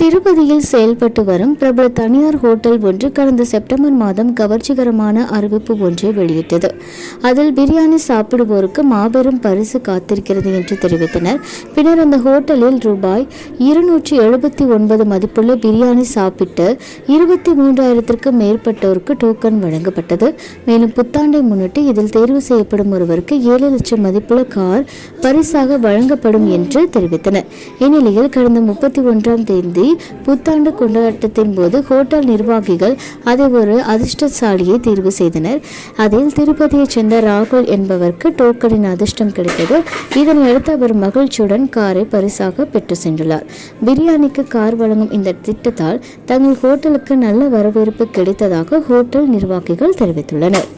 திருப்பதியில் செயல்பட்டு வரும் பிரபல தனியார் ஹோட்டல் ஒன்று கடந்த செப்டம்பர் மாதம் கவர்ச்சிகரமான அறிவிப்பு ஒன்றை வெளியிட்டது. அதில் பிரியாணி சாப்பிடுவோருக்கு மாபெரும் பரிசு காத்திருக்கிறது என்று தெரிவித்தனர். பின்னர் அந்த ஹோட்டலில் ரூபாய் இருநூற்றி எழுபத்தி ஒன்பது மதிப்புள்ள பிரியாணி சாப்பிட்டு இருபத்தி மூன்றாயிரத்திற்கும் மேற்பட்டோருக்கு டோக்கன் வழங்கப்பட்டது. மேலும் புத்தாண்டை முன்னிட்டு இதில் தேர்வு செய்யப்படும் ஒருவருக்கு ஏழு லட்சம் மதிப்புள்ள கார் பரிசாக வழங்கப்படும் என்று தெரிவித்தனர். இந்நிலையில் கடந்த முப்பத்தி ஒன்றாம் தேதி புத்தாண்டு கொண்டாட்டத்தின் போது ஹோட்டல் நிர்வாகிகள் அதை ஒரு அதிர்ஷ்டசாலியை தேர்வு செய்தனர். அதில் திருப்பதியைச் சேர்ந்த ராகுல் என்பவருக்கு டோக்கனின் அதிர்ஷ்டம் கிடைத்தது. இதனையடுத்து அவர் மகிழ்ச்சியுடன் காரை பரிசாக பெற்று சென்றுள்ளார். பிரியாணிக்கு கார் வழங்கும் இந்த திட்டத்தால் தங்கள் ஹோட்டலுக்கு நல்ல வரவேற்பு கிடைத்ததாக ஹோட்டல் நிர்வாகிகள் தெரிவித்துள்ளனர்.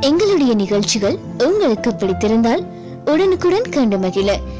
எங்களுடைய நிகழ்ச்சிகள் உங்களுக்கு பிடித்திருந்தால் உடனுக்குடன் கண்டு மகிழ.